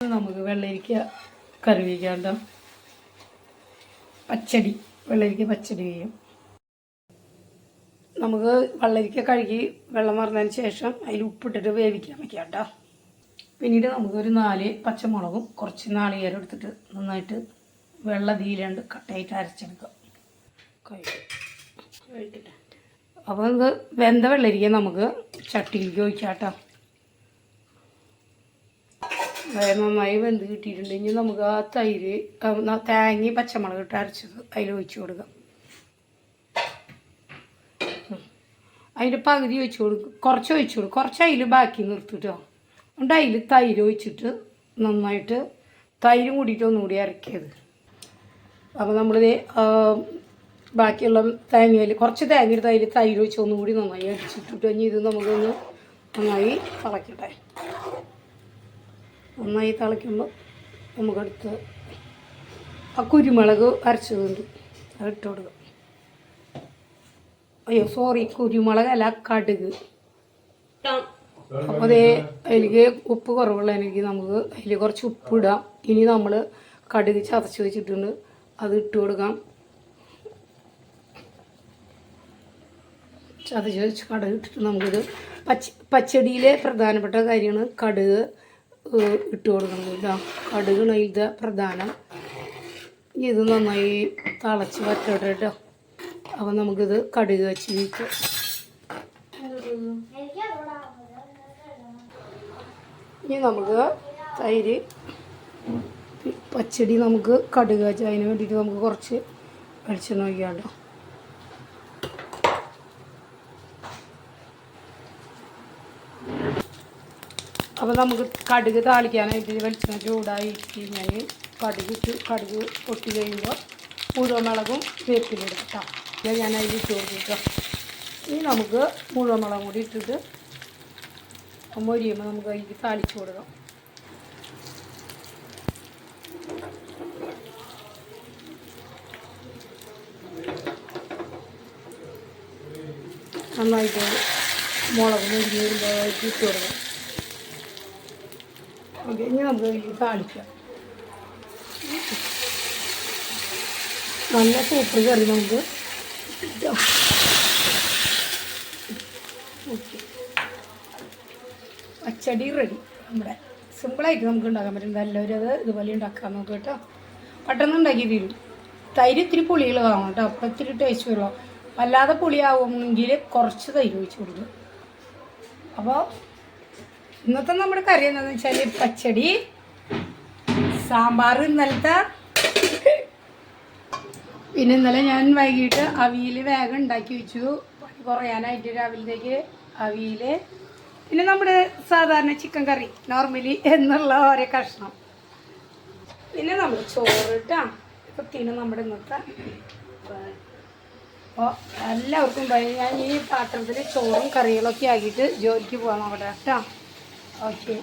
നമുക്ക് വെള്ളരിക്ക കറി വയ്ക്കാണ്ട പച്ചടി വെള്ളരിക്ക പച്ചടി ചെയ്യും. നമുക്ക് വെള്ളരിക്ക കഴുകി വെള്ളം മറന്നതിന് ശേഷം അതിൽ ഉപ്പിട്ടിട്ട് വേവിക്കാൻ വെക്കാം കേട്ടോ പിന്നീട് നമുക്കൊരു നാല് പച്ചമുളകും കുറച്ച് നാളികേരം എടുത്തിട്ട് നന്നായിട്ട് വെള്ള തീയിലാണ്ട് കട്ടയായിട്ട് അരച്ചെടുക്കാം കഴിക്കട്ടെ അപ്പോൾ വെന്ത വെള്ളരിക്ക നമുക്ക് ചട്ടിയിലേക്ക് ഒഴിക്കാം കേട്ടോ നന്നായി വെന്ത് കിട്ടിയിട്ടുണ്ടെങ്കിൽ നമുക്ക് ആ തൈര് തേങ്ങ പച്ചമുളക് ഇട്ട് അരച്ചത് അതിൽ ഒഴിച്ചു കൊടുക്കാം. അതിന്റെ പകുതി ഒഴിച്ചു കൊടുക്കും. കുറച്ച് ഒഴിച്ചു കൊടുക്കും. കുറച്ച് അതിൽ ബാക്കി നിർത്തിട്ടോ. അതുകൊണ്ട് അതിൽ തൈര് ഒഴിച്ചിട്ട് നന്നായിട്ട് തൈരും കൂടിയിട്ട് ഒന്നുകൂടി ഇറക്കിയത് അപ്പോൾ നമ്മൾ ബാക്കിയുള്ള തേങ്ങയിൽ കുറച്ച് തേങ്ങ എടുത്ത് അതിൽ തൈര് ഒഴിച്ച് ഒന്നുകൂടി നന്നായി അടിച്ചിട്ടിട്ട് കഴിഞ്ഞ് ഇത് നമുക്കൊന്ന് നന്നായി തിളക്കട്ടെ നന്നായി തിളയ്ക്കുമ്പോൾ നമുക്കെടുത്ത് ആ കുരുമുളക് അരച്ചതുണ്ട്. അത് ഇട്ട് കൊടുക്കാം. അയ്യോ സോറി കുരുമുളക് അല്ല കടുക്. അപ്പോൾ അതേ അതിലേക്ക് ഉപ്പ് കുറവുള്ള എനിക്ക് നമുക്ക് അതിൽ കുറച്ച് ഉപ്പ് ഇടാം ഇനി നമ്മൾ കടുക് ചതച്ച് വെച്ചിട്ടുണ്ട് അത് ഇട്ട് കൊടുക്കാം. ചതച്ച് വെച്ച് കടുക് ഇട്ടിട്ട് നമുക്കിത് പച്ച പച്ചടിയിലെ പ്രധാനപ്പെട്ട കാര്യമാണ് കടുക്. ഇട്ട് കൊടുക്കണം കേട്ടോ കടുകാണ് ഇത് പ്രധാനം. ഇത് നന്നായി തിളച്ച് വറ്റോട്ടെ കേട്ടോ അപ്പം നമുക്കിത് കടുക് വെച്ച് നീക്കാം. ഇനി നമുക്ക് തൈര് പച്ചടി നമുക്ക് കടുക് വെച്ച് അതിന് വേണ്ടിയിട്ട് നമുക്ക് കുറച്ച് വെളിച്ചെണ്ണ ഒഴിക്കാമല്ലോ അപ്പോൾ നമുക്ക് കടുക് താളിക്കാനായിട്ട് വെളിച്ചെണ്ണ ചൂടായി കഴിഞ്ഞാൽ കടുക് കടുക് പൊട്ടി കഴിയുമ്പോൾ മുഴുവൻ മുളകും വേപ്പിലിടും കേട്ടോ ഞാൻ അതിൽ കൊടുക്കും ഇനി നമുക്ക് മുഴുവൻ മുളകും കൂടി ഇട്ടിട്ട് മൊരിയുമ്പോൾ നമുക്ക് അതിൽ താളിച്ച് കൊടുക്കാം. നന്നായിട്ട് മുളക് മുരിഞ്ഞ് വരുമ്പോൾ ഇട്ട് കൊടുക്കാം. ഓക്കെ ഇനി നമുക്ക് താളിക്കാം നല്ല സൂപ്പർ കറി നമുക്ക്. ഓക്കെ. പച്ചടി റെഡി നമ്മുടെ സിമ്പിളായിട്ട് നമുക്ക് ഉണ്ടാക്കാൻ പറ്റും. എല്ലാവരും അത് ഇതുപോലെ ഉണ്ടാക്കാൻ നോക്കുക കേട്ടോ. പെട്ടെന്ന് ഉണ്ടാക്കി തീരും. തൈര് ഇത്തിരി കാണും കേട്ടോ. അപ്പം ഇത്തിരി ടേസ്റ്റ് വരുമോ വല്ലാതെ പുളിയാവുമെങ്കിൽ കുറച്ച് തൈര് ഒഴിച്ച് കൊടുക്കും. അപ്പോൾ ഇന്നത്തെ നമ്മുടെ കറി എന്താണെന്ന് വെച്ചാൽ പച്ചടി സാമ്പാർ ഇന്നലത്തെ. പിന്നെ ഇന്നലെ ഞാൻ വൈകിട്ട് അവിയിൽ വേഗം ഉണ്ടാക്കി വെച്ചു. പണി കുറയാനായിട്ട് രാവിലത്തേക്ക് അവിയിൽ പിന്നെ നമ്മുടെ സാധാരണ ചിക്കൻ കറി നോർമലി എന്നുള്ള ഓരോ കഷ്ണം. പിന്നെ നമ്മൾ ചോറ് ഇപ്പൊ ഇതൊക്കെയാണ് നമ്മുടെ ഇന്നത്തെ. അപ്പോൾ എല്ലാവർക്കും ഞാൻ ഈ പാത്രത്തിൽ ചോറും കറികളൊക്കെ ആക്കിയിട്ട് ജോലിക്ക് പോകാം അവിടെ കേട്ടോ. ഓക്കെ